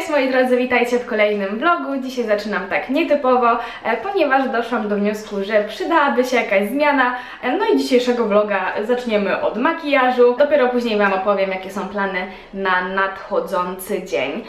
Cześć moi drodzy, witajcie w kolejnym vlogu. Dzisiaj zaczynam tak nietypowo, e, ponieważ doszłam do wniosku, że przydałaby się jakaś zmiana. E, No i dzisiejszego vloga zaczniemy od makijażu. Dopiero później Wam opowiem, jakie są plany na nadchodzący dzień.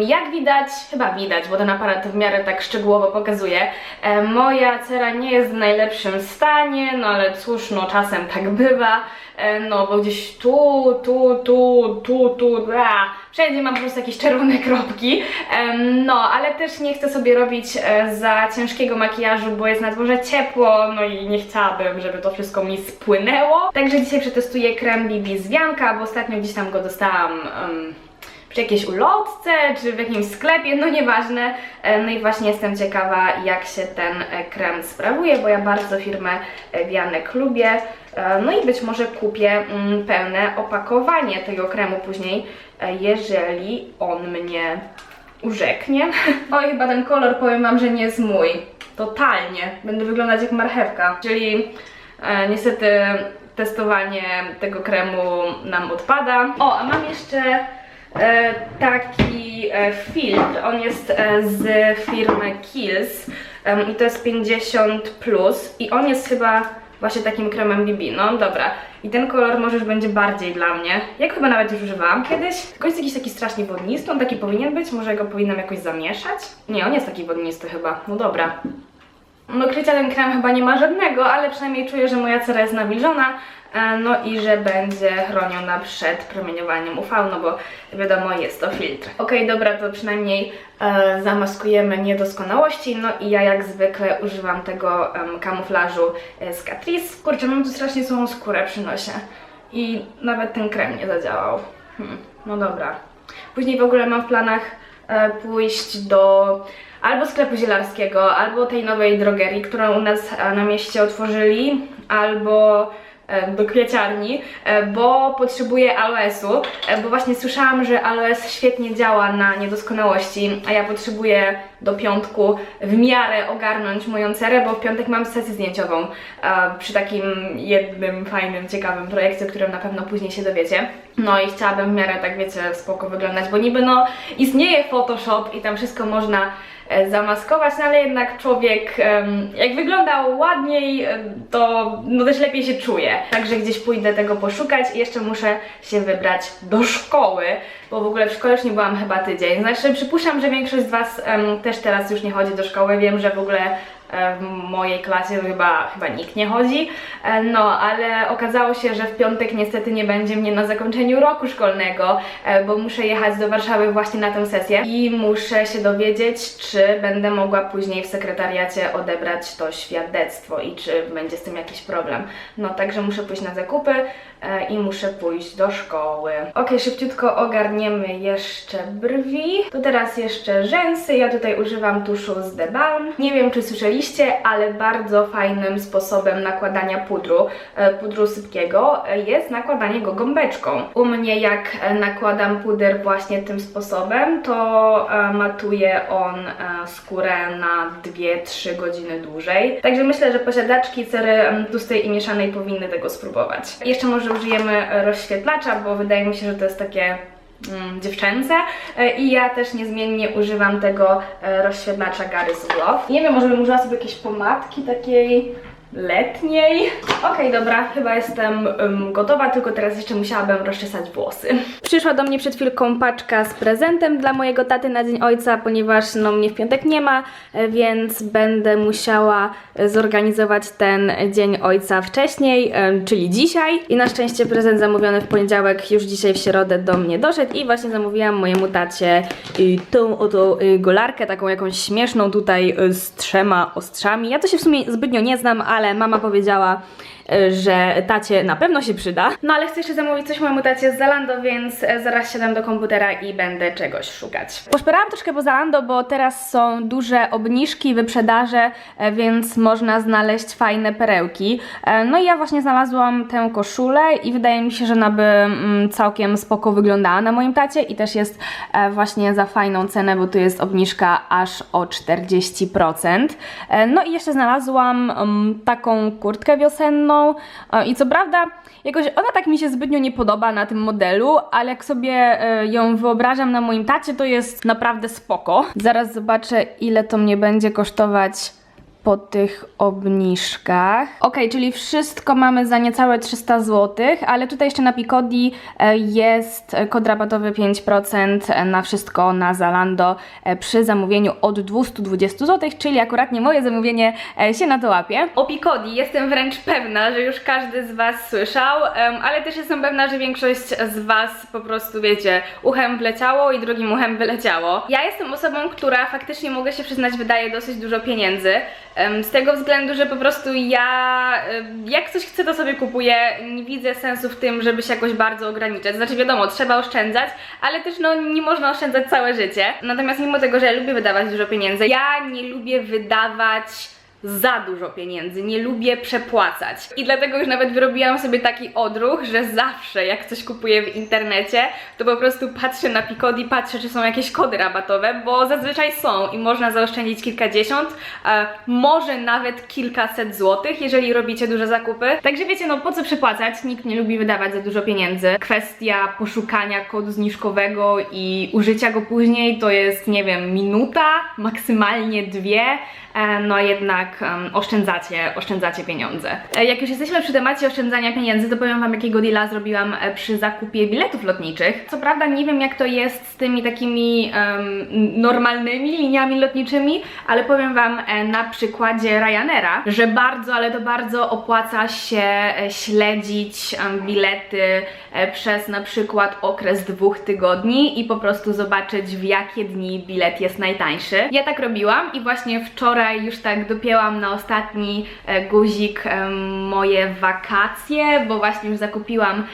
Jak widać, chyba widać, bo ten aparat w miarę tak szczegółowo pokazuje, e, moja cera nie jest w najlepszym stanie, no ale cóż, no czasem tak bywa. E, No bo gdzieś tu, tu, tu, tu, tu, a, wszędzie mam po prostu jakieś czerwone kropki. Em, No, ale też nie chcę sobie robić e, za ciężkiego makijażu, bo jest na dworze ciepło, no i nie chciałabym, żeby to wszystko mi spłynęło. Także dzisiaj przetestuję krem BB z Wianka, bo ostatnio gdzieś tam go dostałam. em, przy jakiejś ulotce, czy w jakimś sklepie, no nieważne. E, No i właśnie jestem ciekawa, jak się ten e, krem sprawuje, bo ja bardzo firmę e, Wianek lubię. No i być może kupię mm, pełne opakowanie tego kremu później, jeżeli on mnie urzeknie. Oj, chyba ten kolor, powiem Wam, że nie jest mój. Totalnie. Będę wyglądać jak marchewka. Czyli e, niestety testowanie tego kremu nam odpada. O, a mam jeszcze taki e, filtr. On jest e, z firmy Kiehl's em, i to jest 50 plus i on jest chyba właśnie takim kremem BB. No dobra. I ten kolor może już będzie bardziej dla mnie. Jak chyba nawet już używałam kiedyś. Tylko jest jakiś taki strasznie wodnisty. On taki powinien być. Może go powinnam jakoś zamieszać? Nie, on jest taki wodnisty chyba. No dobra. No krycia ten krem chyba nie ma żadnego, ale przynajmniej czuję, że moja cera jest nawilżona, e, no i że będzie chroniona przed promieniowaniem UV, no bo wiadomo jest to filtr. Okej, dobra, to przynajmniej e, zamaskujemy niedoskonałości, no i ja jak zwykle używam tego kamuflażu e, z Catrice. Kurczę, mam tu strasznie słabą skórę przy nosie i nawet ten krem nie zadziałał. Hmm, no dobra. Później w ogóle mam w planach e, pójść do albo sklepu zielarskiego, albo tej nowej drogerii, którą u nas e, na mieście otworzyli, albo do kwieciarni, e, bo potrzebuję aloesu, e, bo właśnie słyszałam, że aloes świetnie działa na niedoskonałości, a ja potrzebuję do piątku w miarę ogarnąć moją cerę, bo w piątek mam sesję zdjęciową e, przy takim jednym fajnym, ciekawym projekcie, o którym na pewno później się dowiecie. No i chciałabym w miarę tak wiecie spoko wyglądać, bo niby no istnieje Photoshop i tam wszystko można e, zamaskować, no ale jednak człowiek jak wygląda ładniej, e, to no też lepiej się czuje. Także gdzieś pójdę tego poszukać i jeszcze muszę się wybrać do szkoły, bo w ogóle w szkole już nie byłam chyba tydzień. Znaczy przypuszczam, że większość z Was też teraz już nie chodzi do szkoły. Wiem, że w ogóle e, w mojej klasie chyba, chyba nikt nie chodzi. E, No, ale okazało się, że w piątek niestety nie będzie mnie na zakończeniu roku szkolnego, e, bo muszę jechać do Warszawy właśnie na tę sesję i muszę się dowiedzieć, czy będę mogła później w sekretariacie odebrać to świadectwo i czy będzie z tym jakiś problem. No, także muszę pójść na zakupy e, i muszę pójść do szkoły. Ok, szybciutko ogarniemy jeszcze brwi. To teraz jeszcze rzęsy. Ja tutaj używam tuszu z The Balm. Nie wiem, czy ale bardzo fajnym sposobem nakładania pudru, e, pudru sypkiego e, jest nakładanie go gąbeczką. U mnie jak e, nakładam puder właśnie tym sposobem, to matuje on skórę na 2-3 godziny dłużej. Także myślę, że posiadaczki cery tłustej i mieszanej powinny tego spróbować. Jeszcze może użyjemy rozświetlacza, bo wydaje mi się, że to jest takie dziewczęce E, i ja też niezmiennie używam tego e, rozświetlacza Gary Love. Nie wiem, może bym użyła sobie jakieś pomadki takiej letniej. Okej, dobra, chyba jestem em, gotowa, tylko teraz jeszcze musiałabym rozczesać włosy. Przyszła do mnie przed chwilką paczka z prezentem dla mojego taty na Dzień Ojca, ponieważ no mnie w piątek nie ma, e, więc będę musiała e, zorganizować ten Dzień Ojca wcześniej, em, czyli dzisiaj. I na szczęście prezent zamówiony w poniedziałek już dzisiaj w środę do mnie doszedł i właśnie zamówiłam mojemu tacie tą oto golarkę, taką jakąś śmieszną tutaj z trzema ostrzami. Ja to się w sumie zbytnio nie znam, ale mama powiedziała, że tacie na pewno się przyda. No ale chcę jeszcze zamówić coś mojemu tacie z Zalando, więc e, zaraz siadam do komputera i będę czegoś szukać. Poszperałam troszkę po Zalando, bo teraz są duże obniżki, wyprzedaże, e, więc można znaleźć fajne perełki. E, No i ja właśnie znalazłam tę koszulę i wydaje mi się, że ona by mm, całkiem spoko wyglądała na moim tacie i też jest e, właśnie za fajną cenę, bo tu jest obniżka aż o 40%. E, No i jeszcze znalazłam mm, taką kurtkę wiosenną, e, i co prawda jakoś ona tak mi się zbytnio nie podoba na tym modelu, ale jak sobie e, ją wyobrażam na moim tacie, to jest naprawdę spoko. Zaraz zobaczę ile to mnie będzie kosztować po tych obniżkach. Ok, czyli wszystko mamy za niecałe 300 zł, ale tutaj jeszcze na Picodi e, jest kod rabatowy 5% na wszystko na Zalando e, przy zamówieniu od 220 zł, czyli akuratnie moje zamówienie e, się na to łapie. O Picodi jestem wręcz pewna, że już każdy z Was słyszał, ale też jestem pewna, że większość z Was po prostu, wiecie, uchem wleciało i drugim uchem wyleciało. Ja jestem osobą, która faktycznie, mogę się przyznać, wydaje dosyć dużo pieniędzy. Z tego względu, że po prostu ja jak coś chcę, to sobie kupuję. Nie widzę sensu w tym, żeby się jakoś bardzo ograniczać. Znaczy wiadomo, trzeba oszczędzać, ale też no nie można oszczędzać całe życie. Natomiast mimo tego, że ja lubię wydawać dużo pieniędzy, ja nie lubię wydawać za dużo pieniędzy, nie lubię przepłacać. I dlatego już nawet wyrobiłam sobie taki odruch, że zawsze jak coś kupuję w internecie, to po prostu patrzę na Picodi, patrzę czy są jakieś kody rabatowe, bo zazwyczaj są i można zaoszczędzić kilkadziesiąt, e, może nawet kilkaset złotych, jeżeli robicie duże zakupy. Także wiecie, no po co przepłacać? Nikt nie lubi wydawać za dużo pieniędzy. Kwestia poszukania kodu zniżkowego i użycia go później to jest, nie wiem, minuta, maksymalnie dwie. E, no jednak em, oszczędzacie, oszczędzacie pieniądze. E, Jak już jesteśmy przy temacie oszczędzania pieniędzy, to powiem Wam, jakiego deala zrobiłam e, przy zakupie biletów lotniczych. Co prawda nie wiem, jak to jest z tymi takimi em, normalnymi liniami lotniczymi, ale powiem Wam e, na przykładzie Ryanaira, że bardzo, ale to bardzo opłaca się śledzić bilety przez na przykład okres dwóch tygodni i po prostu zobaczyć, w jakie dni bilet jest najtańszy. Ja tak robiłam i właśnie wczoraj już tak na ostatni e, guzik moje wakacje, bo właśnie już zakupiłam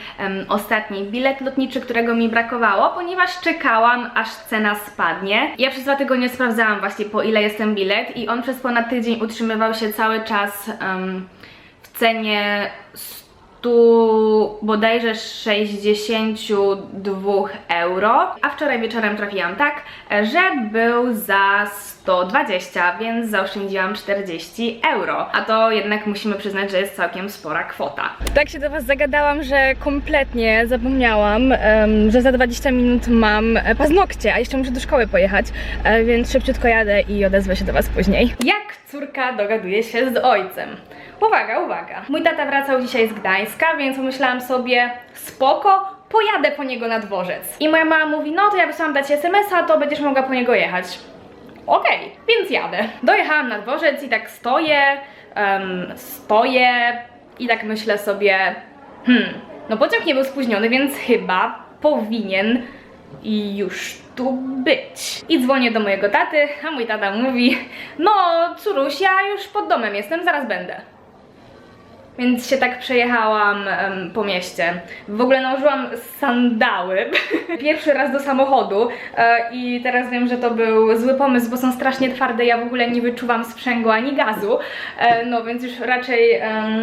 ostatni bilet lotniczy, którego mi brakowało, ponieważ czekałam, aż cena spadnie. Ja przez dwa tygodnie sprawdzałam właśnie po ile jest ten bilet i on przez ponad tydzień utrzymywał się cały czas w cenie 100 bodajże 62 euro, a wczoraj wieczorem trafiłam tak, że był za 120, więc zaoszczędziłam 40 euro. A to jednak musimy przyznać, że jest całkiem spora kwota. Tak się do Was zagadałam, że kompletnie zapomniałam, że za 20 minut mam e, paznokcie, a jeszcze muszę do szkoły pojechać, e, więc szybciutko jadę i odezwę się do Was później. Jak córka dogaduje się z ojcem? Uwaga, uwaga. Mój tata wracał dzisiaj z Gdańska, więc pomyślałam sobie, spoko, pojadę po niego na dworzec. I moja mama mówi, no to ja wysłałam dać SMS-a, to będziesz mogła po niego jechać. Okej, więc jadę. Dojechałam na dworzec i tak stoję, em, stoję i tak myślę sobie, hmm, no pociąg nie był spóźniony, więc chyba powinien już tu być. I dzwonię do mojego taty, a mój tata mówi, no córuś, ja już pod domem jestem, zaraz będę. Więc się tak przejechałam po mieście. W ogóle nałożyłam sandały. Pierwszy raz do samochodu e, i teraz wiem, że to był zły pomysł, bo są strasznie twarde, ja w ogóle nie wyczuwam sprzęgu ani gazu, e, no więc już raczej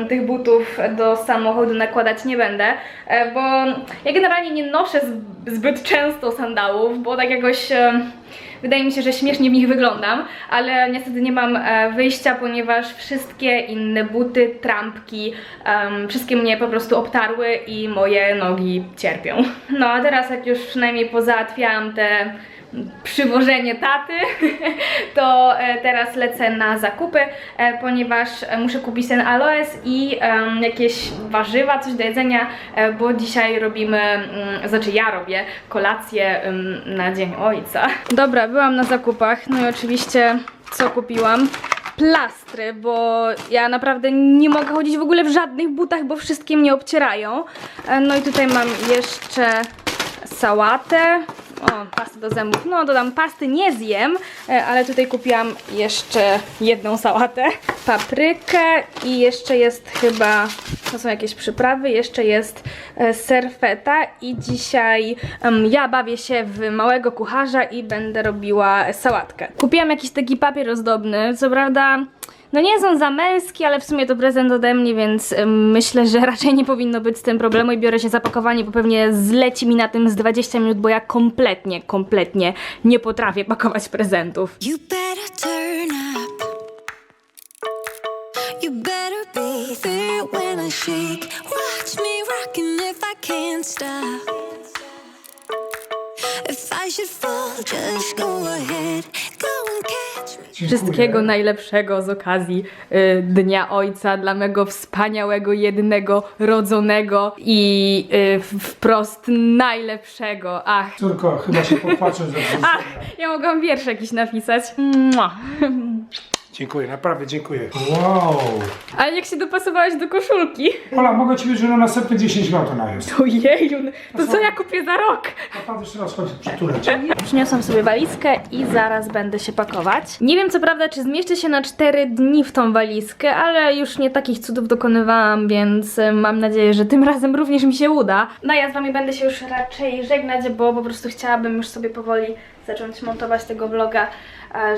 tych butów do samochodu nakładać nie będę, e, bo ja generalnie nie noszę zbyt często sandałów, bo tak jakoś... em, Wydaje mi się, że śmiesznie w nich wyglądam, ale niestety nie mam e, wyjścia, ponieważ wszystkie inne buty, trampki, em, wszystkie mnie po prostu obtarły i moje nogi cierpią. No a teraz jak już przynajmniej pozałatwiałam te przywożenie taty, to e, teraz lecę na zakupy, e, ponieważ e, muszę kupić ten aloes i jakieś warzywa, coś do jedzenia, bo dzisiaj robimy, mm, znaczy ja robię kolację na Dzień Ojca. Dobra, byłam na zakupach, no i oczywiście co kupiłam? Plastry, bo ja naprawdę nie mogę chodzić w ogóle w żadnych butach, bo wszystkie mnie obcierają. No i tutaj mam jeszcze sałatę. O, pastę do zębów. No, dodam pasty, nie zjem, e, ale tutaj kupiłam jeszcze jedną sałatę. Paprykę i jeszcze jest chyba, to są jakieś przyprawy, jeszcze jest e, serfeta i dzisiaj em, ja bawię się w małego kucharza i będę robiła sałatkę. Kupiłam jakiś taki papier ozdobny, co prawda no nie są za męskie, ale w sumie to prezent ode mnie, więc myślę, że raczej nie powinno być z tym problemu i biorę się za pakowanie, bo pewnie zleci mi na tym z 20 minut, bo ja kompletnie, kompletnie nie potrafię pakować prezentów. You better turn up. You better be there when I shake. Watch me rocking if I can't stop. If I should fall, just go ahead. Go Dziękuję. Wszystkiego najlepszego z okazji y, Dnia Ojca dla mego wspaniałego, jednego rodzonego i y, wprost najlepszego. Ach, Córko, chyba się popłaczę za wszystko. ja mogłam wiersz jakiś napisać. Mua. Dziękuję, naprawdę dziękuję. Wow. Ale jak się dopasowałaś do koszulki? Ola, mogę ci powiedzieć, że na następne 10 lat ona jest. Ojeju, to co ja kupię za rok? Naprawdę jeszcze raz chodzi przytulę cię. Przyniosłam sobie walizkę i zaraz będę się pakować. Nie wiem co prawda, czy zmieszczę się na 4 dni w tą walizkę, ale już nie takich cudów dokonywałam, więc y, mam nadzieję, że tym razem również mi się uda. No ja z wami będę się już raczej żegnać, bo po prostu chciałabym już sobie powoli zacząć montować tego vloga, e,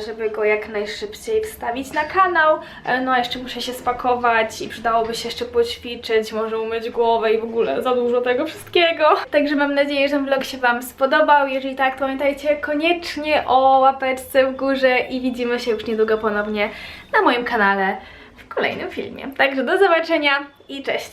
żeby go jak najszybciej wstawić na kanał. E, No jeszcze muszę się spakować i przydałoby się jeszcze poćwiczyć, może umyć głowę i w ogóle za dużo tego wszystkiego. Także mam nadzieję, że vlog się Wam spodobał. Jeżeli tak, to pamiętajcie koniecznie o łapeczce w górze i widzimy się już niedługo ponownie na moim kanale w kolejnym filmie. Także do zobaczenia i cześć!